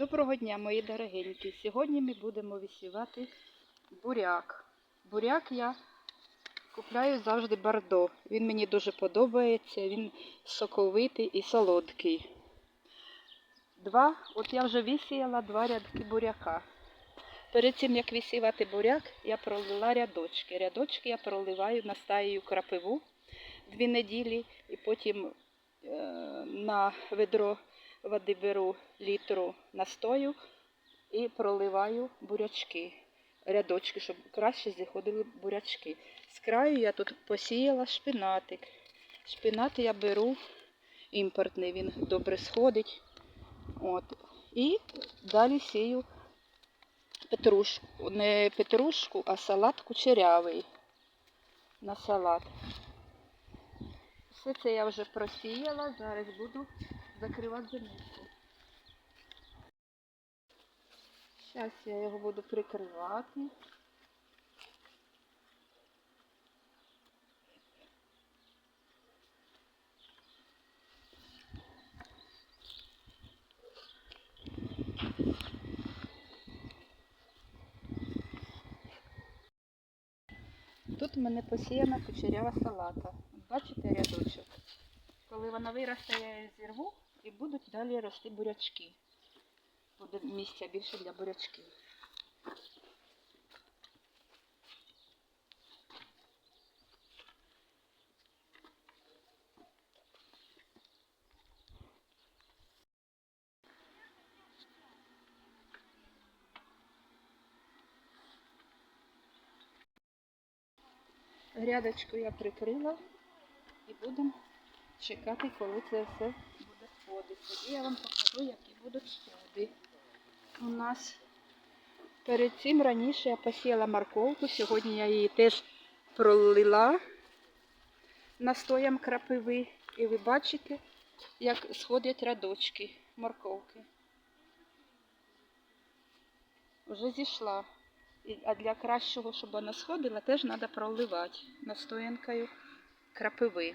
Доброго дня, мої дорогенькі. Сьогодні ми будемо висівати буряк. Буряк я купляю завжди бордо. Він мені дуже подобається, він соковитий і солодкий. Два, от я вже висіяла два рядки буряка. Перед цим, як висівати буряк, я пролила рядочки. Рядочки я проливаю, настаю крапиву дві неділі і потім е, на ведро води беру літру настою і проливаю бурячки, рядочки, щоб краще заходили бурячки. З краю я тут посіяла шпинатик. Шпинат я беру імпортний, він добре сходить. От. І далі сію петрушку. Не петрушку, а салат кучерявий на салат. Все це я вже просіяла, зараз буду закривати зерничку. Зараз я його буду прикривати. Тут у мене посіяна кучерява салата. Бачите рядочок? Коли вона виросте, я її зірву і будуть далі рости бурячки. Буде місця більше для бурячків. Грядочку я прикрила і будемо чекати, коли це все буде сходитися. І я вам покажу, які будуть сходи. У нас перед цим раніше я посіяла морковку. Сьогодні я її теж пролила настоєм крапиви. І ви бачите, як сходять рядочки морковки. Вже зійшла. А для кращого, щоб вона сходила, теж треба проливати настоянкою крапиви.